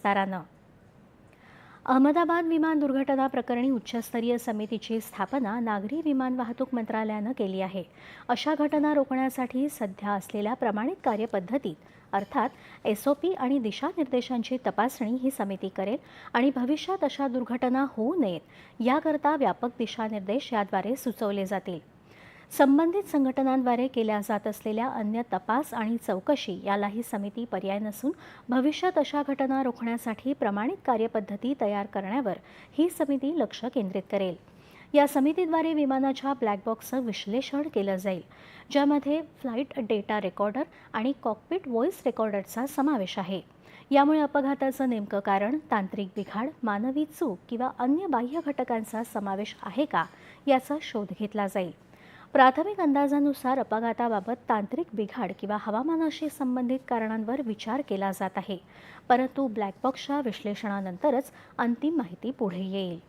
विस्तारानं अहमदाबाद विमान दुर्घटना प्रकरणी उच्चस्तरीय समितीची स्थापना नागरी विमान वाहतूक मंत्रालयानं केली आहे. अशा घटना रोखण्यासाठी सध्या असलेल्या प्रमाणित कार्यपद्धतीत अर्थात एस ओ पी आणि दिशानिर्देशांची तपासणी ही समिती करेल आणि भविष्यात अशा दुर्घटना होऊ नयेत याकरता व्यापक दिशानिर्देश याद्वारे सुचवले जातील. संबंधित संघटनांद्वारे केल्या जात असलेल्या अन्य तपास आणि चौकशी याला ही समिती पर्याय नसून भविष्यात अशा घटना रोखण्यासाठी प्रमाणित कार्यपद्धती तयार करण्यावर ही समिती लक्ष केंद्रित करेल. या समितीद्वारे विमानाच्या ब्लॅक बॉक्सचं विश्लेषण केलं जाईल ज्यामध्ये फ्लाईट डेटा रेकॉर्डर आणि कॉकपिट व्हॉइस रेकॉर्डरचा समावेश आहे. यामुळे अपघाताचं नेमकं कारण तांत्रिक बिघाड मानवी चूक किंवा अन्य बाह्य घटकांचा समावेश आहे का याचा शोध घेतला जाईल. प्राथमिक अंदाजानुसार अपघाताबाबत तांत्रिक बिघाड किंवा हवामानाशी संबंधित कारणांवर विचार केला जात आहे. परंतु ब्लॅकबॉक्सच्या विश्लेषणानंतरच अंतिम माहिती पुढे येईल.